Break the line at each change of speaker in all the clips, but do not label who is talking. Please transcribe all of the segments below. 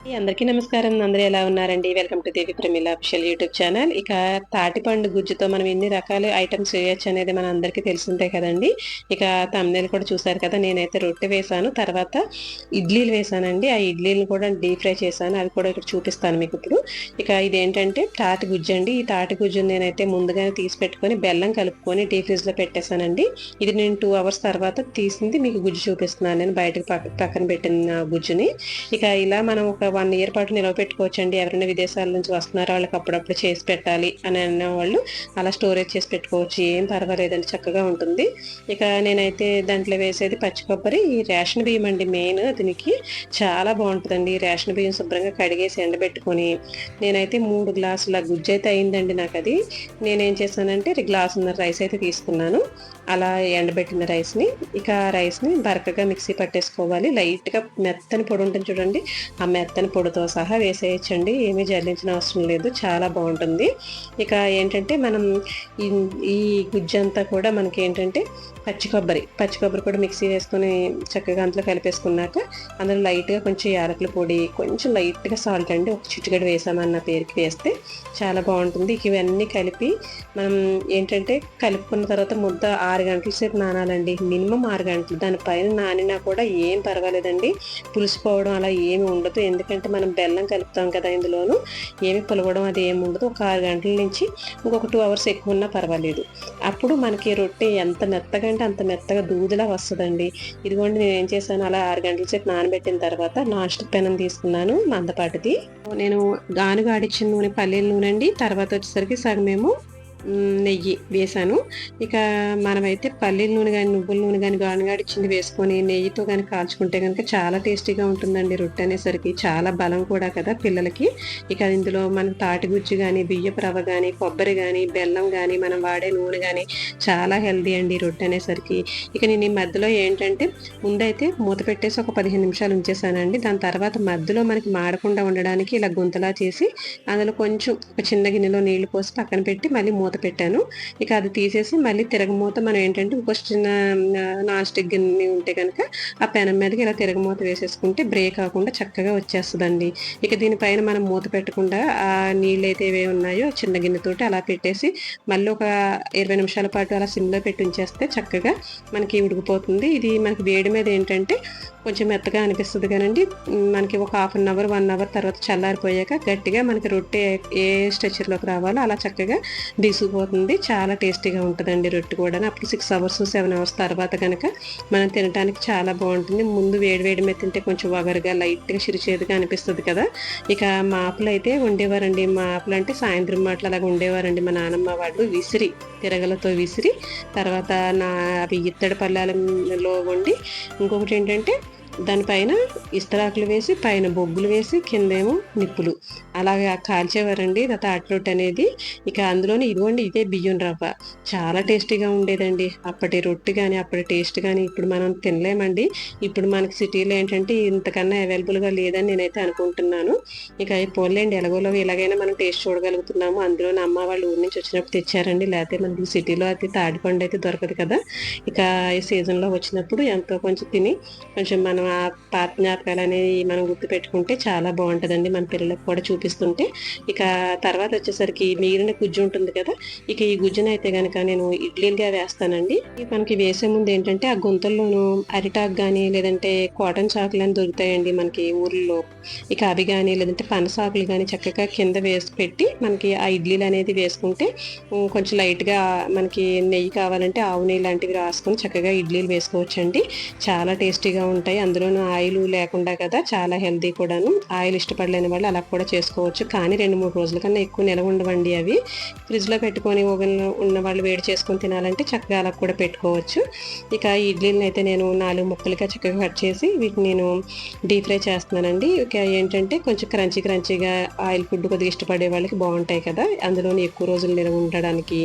అందరికీ నమస్కారం. అందరూ ఎలా ఉన్నారండి? Welcome to Devi Pramila official YouTube channel ఇక తాటిపండు గుజ్జుతో మనం ఎన్ని రకాల ఐటమ్స్ చేయొచ్చు అనేది మన అందరికీ తెలిసిందే కదండి. ఇక తమ్నేలు కూడా చూసారు కదా నేనైతే రొట్టె వేసాను. తర్వాత ఇడ్లీలు వేసానండి. ఆ ఇడ్లీలు కూడా డీప్ ఫ్రై చేశాను. అది కూడా ఇక్కడ చూపిస్తాను మీకు ఇప్పుడు. ఇక ఇదేంటంటే తాటి గుజ్జు అండి. ఈ తాటి గుజ్జు నేనైతే ముందుగానే తీసి పెట్టుకొని బెల్లం కలుపుకొని డీప్ ఫ్రిడ్జ్లో పెట్టేశానండి. ఇది నేను టూ అవర్స్ తర్వాత తీసింది మీకు గుజ్జు చూపిస్తున్నాను. నేను బయటకు పక్కన పెట్టిన గుజ్జుని. ఇక ఇలా మనం ఒక వన్ ఇయర్ పాటు నిలవ పెట్టుకోవచ్చండి. ఎవరైనా విదేశాల నుంచి వస్తున్నారో వాళ్ళకి అప్పుడప్పుడు చేసి పెట్టాలి అని అన్న వాళ్ళు అలా స్టోరేజ్ చేసి పెట్టుకోవచ్చు. ఏం పర్వాలేదండి చక్కగా ఉంటుంది. ఇక నేనైతే దాంట్లో వేసేది పచ్చి కొబ్బరి ఈ రేషన్ బియ్యం అండి మెయిన్. దీనికి చాలా బాగుంటుందండి. ఈ రేషన్ బియ్యం శుభ్రంగా కడిగేసి ఎండబెట్టుకొని నేనైతే మూడు గ్లాసుల గుజ్జు అయితే అయిందండి నాకు అది నేనేం చేశానంటే గ్లాసున్నర రైస్ అయితే తీసుకున్నాను. అలా ఎండబెట్టిన రైస్ని ఇక ఆ రైస్ని బరకగా మిక్సీ పట్టేసుకోవాలి. లైట్గా మెత్తని పొడి ఉంటుంది చూడండి. ఆ మెత్త మెత్తని పొడితో సహా వేసేయచ్చండి. ఏమీ జల్లించిన అవసరం లేదు. చాలా బాగుంటుంది. ఇక ఏంటంటే మనం ఈ గుజ్జంతా కూడా మనకి ఏంటంటే పచ్చి కొబ్బరి పచ్చి కొబ్బరి కూడా మిక్సీ వేసుకొని చక్కగా అందులో కలిపేసుకున్నాక అందులో లైట్గా కొంచెం యాలకుల పొడి కొంచెం లైట్గా సాల్ట్ అండి. ఒక చిట్టుగడ వేసామన్న పేరుకి వేస్తే చాలా బాగుంటుంది. ఇవన్నీ కలిపి మనం ఏంటంటే కలుపుకున్న తర్వాత ముద్ద ఆరు గంటల సేపు నానాలండి. మినిమం ఆరు గంటలు. దానిపైన నానినా కూడా ఏం పర్వాలేదండి. పులిసిపోవడం అలా ఏమి ఉండదు. ఎందుకంటే ఎందుకంటే మనం బెల్లం కలుపుతాం కదా ఇందులోను. ఏమి పులవడం అది ఏమి ఉండదు. ఒక ఆరు గంటల నుంచి ఇంకొక టూ అవర్స్ ఎక్కువ ఉన్నా పర్వాలేదు. అప్పుడు మనకి రొట్టె ఎంత మెత్తగా అంటే అంత మెత్తగా దూదిలా వస్తుందండి. ఇదిగోండి నేను ఏం చేశాను? అలా ఆరు గంటల సేపు నానబెట్టిన తర్వాత నాన్ స్టిక్ పెనం తీసుకున్నాను మందపాటిది. నేను గానుగా ఆడిచ్చిన నూనె పల్లీల నూనె అండి. తర్వాత వచ్చేసరికి సగమేమో నెయ్యి వేసాను ఇక మనమైతే పల్లీల నూనె కానీ నువ్వుల నూనె కానీ గానుగాడిచ్చింది వేసుకొని నెయ్యితో కానీ కాల్చుకుంటే కనుక చాలా టేస్టీగా ఉంటుందండి రొట్టె అనేసరికి. చాలా బలం కూడా కదా పిల్లలకి. ఇక ఇందులో మనకు తాటిగుజ్జు కానీ బియ్యపు రవ్వ కానీ కొబ్బరి కానీ బెల్లం కానీ మనం వాడే నూనె కానీ చాలా హెల్దీ అండి రొట్టె అనేసరికి. ఇక నేను ఈ మధ్యలో ఏంటంటే ముందైతే మూత పెట్టేసి ఒక పదిహేను నిమిషాలు ఉంచేసానండి దాని తర్వాత మధ్యలో మనకి మాడకుండా ఉండడానికి ఇలా గుంతలా చేసి అందులో కొంచెం ఒక చిన్న గిన్నెలో నీళ్ళు పోసి పక్కన పెట్టి మళ్ళీ మూత మూత పెట్టాను. ఇక అది తీసేసి మళ్ళీ తిరగమూత మనం ఏంటంటే ఇంకో చిన్న నాన్ స్టిక్ గిన్నె ఉంటే కనుక ఆ పెనం మీదకి ఇలా తిరగమూత వేసేసుకుంటే బ్రేక్ కాకుండా చక్కగా వచ్చేస్తుందండి. ఇక దీనిపైన మనం మూత పెట్టకుండా ఆ నీళ్ళు అయితే ఏవే ఉన్నాయో చిన్న గిన్నెతోటి అలా పెట్టేసి మళ్ళీ ఒక ఇరవై నిమిషాల పాటు అలా సిమ్లో పెట్టి ఉంచేస్తే చక్కగా మనకి ఉడికిపోతుంది. ఇది మనకి వేడి మీద ఏంటంటే కొంచెం మెత్తగా అనిపిస్తుంది కానండి. మనకి ఒక half an hour one hour తర్వాత చల్లారిపోయాక గట్టిగా మనకి రొట్టె ఏ స్ట్రెచర్లోకి రావాలో అలా చక్కగా బిసుకుపోతుంది చాలా టేస్టీగా ఉంటుందండి రొట్టె కూడా అప్పుడు సిక్స్ అవర్స్ సెవెన్ అవర్స్ తర్వాత కనుక మనం తినడానికి చాలా బాగుంటుంది. ముందు వేడి వేడి మీద తింటే కొంచెం వగరుగా లైట్గా చిరుచేదుగా అనిపిస్తుంది కదా. ఇక మాపులు అయితే ఉండేవారండి మాపులు అంటే సాయంత్రం మాటలు అలాగ ఉండేవారండి మా నాన్నమ్మ వాళ్ళు విసిరి తిరగలతో విసిరి తర్వాత నా అవి ఇత్తడి పల్లాలలో వండి ఇంకొకటి ఏంటంటే దానిపైన ఇస్తరాకులు వేసి పైన బొగ్గులు వేసి కిందేమో నిప్పులు. అలాగే కాల్చేవారండి తాటి రొట్టె అనేది. ఇక అందులోనే ఇదిగోండి ఇదే బియ్యం రవ్వ. చాలా టేస్టీగా ఉండేదండి. అప్పటి రొట్టె కానీ అప్పటి టేస్ట్ కానీ ఇప్పుడు మనం తినలేమండి. ఇప్పుడు మనకి సిటీలో ఏంటంటే ఇంతకన్నా అవైలబుల్గా లేదని నేనైతే అనుకుంటున్నాను. ఇక పోలేండి ఎలాగోలో ఎలాగైనా మనం టేస్ట్ చూడగలుగుతున్నాము. అందులోనే అమ్మ వాళ్ళు ఊరి నుంచి వచ్చినప్పుడు తెచ్చారండి. లేకపోతే మనకి సిటీలో అయితే తాడిపండు అయితే దొరకదు కదా. ఇక ఈ సీజన్లో వచ్చినప్పుడు ఎంతో కొంచెం తిని కొంచెం మన ఆ పాత జ్ఞాపకాలు అనేవి మనం గుర్తుపెట్టుకుంటే చాలా బాగుంటుందండి. మన పిల్లలకు కూడా చూపిస్తుంటే. ఇక తర్వాత వచ్చేసరికి మిగిలిన గుజ్జు ఉంటుంది కదా. ఇక ఈ గుజ్జును అయితే కనుక నేను ఇడ్లీలుగా వేస్తానండి. మనకి వేసే ముందు ఏంటంటే ఆ గుంతల్లోనూ అరిటాక్ కానీ లేదంటే కాటన్ చాకులు అని దొరుకుతాయండి మనకి ఊర్లో. ఇక అవి కానీ లేదంటే పనసాకులు కానీ చక్కగా కింద వేసి పెట్టి మనకి ఆ ఇడ్లీలు అనేది వేసుకుంటే కొంచెం లైట్గా మనకి నెయ్యి కావాలంటే ఆవు నెయ్యి లాంటివి రాసుకొని చక్కగా ఇడ్లీలు వేసుకోవచ్చండి. చాలా టేస్టీగా ఉంటాయి. అందులోనూ ఆయిల్ లేకుండా కదా చాలా హెల్తీ కూడాను. ఆయిల్ ఇష్టపడలేని వాళ్ళు అలా కూడా చేసుకోవచ్చు. కానీ రెండు మూడు రోజుల కన్నా ఎక్కువ నిలవ ఉండవండి అవి. ఫ్రిడ్జ్లో పెట్టుకొని ఓవెన్లో ఉన్న వాళ్ళు వేడి చేసుకొని తినాలంటే చక్కగా అలా కూడా పెట్టుకోవచ్చు. ఇక ఇడ్లీని అయితే నేను నాలుగు ముక్కలుగా చక్కగా కట్ చేసి వీటిని నేను డీప్ ఫ్రై చేస్తున్నానండి. ఇక ఏంటంటే కొంచెం క్రంచీ క్రంచీగా ఆయిల్ ఫుడ్ కొద్దిగా ఇష్టపడే వాళ్ళకి బాగుంటాయి కదా. అందులోని ఎక్కువ రోజులు నిలవ ఉండడానికి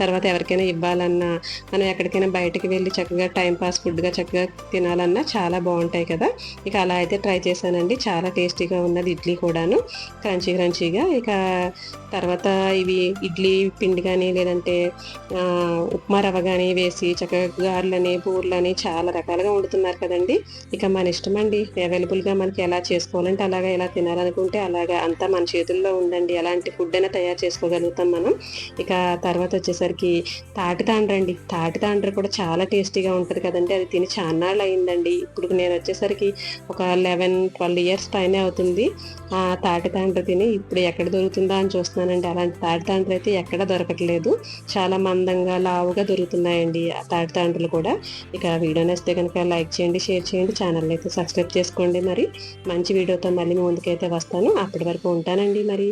తర్వాత ఎవరికైనా ఇవ్వాలన్నా మనం ఎక్కడికైనా బయటకు వెళ్ళి చక్కగా టైం పాస్ ఫుడ్గా చక్కగా తినాలన్నా చాలా బాగుంటుంది. ఉంటాయి కదా. ఇక అలా అయితే ట్రై చేశానండి. చాలా టేస్టీగా ఉన్నది ఇడ్లీ కూడాను. క్రంచీ క్రంచీగా. ఇక తర్వాత ఇవి ఇడ్లీ పిండి కానీ లేదంటే ఉప్మా రవ్వ కానీ వేసి చక్కగా గారెలని బూర్లని చాలా రకాలుగా వండుతున్నారు కదండి. ఇక మన ఇష్టం అండి అవైలబుల్గా మనకి ఎలా చేసుకోవాలంటే అలాగా ఎలా తినాలనుకుంటే అలాగా అంతా మన చేతుల్లో ఉందండి ఎలాంటి ఫుడ్ అయినా తయారు చేసుకోగలుగుతాం మనం. ఇక తర్వాత వచ్చేసరికి తాటి తాండ్రండి. తాటి తాండ్ర కూడా చాలా టేస్టీగా ఉంటుంది కదండి. అది తిని చాన్నాళ్ళు అయిందండి ఇప్పుడు నేను వచ్చేసరికి ఒక లెవెన్ ట్వెల్వ్ ఇయర్స్ పైన అవుతుంది. ఆ తాటి తండ్రి తిని ఇప్పుడు ఎక్కడ దొరుకుతుందా అని చూస్తున్నానండి. అలాంటి తాటి తండ్రి అయితే ఎక్కడ దొరకట్లేదు. చాలా మందంగా లావుగా దొరుకుతున్నాయండి ఆ తాటి తండ్రులు కూడా. ఇక వీడియో నచ్చితే కనుక లైక్ చేయండి షేర్ చేయండి ఛానల్ అయితే సబ్స్క్రైబ్ చేసుకోండి మరి. మంచి వీడియోతో మళ్ళీ ముందుకైతే వస్తాను. అప్పటి వరకు ఉంటానండి మరి.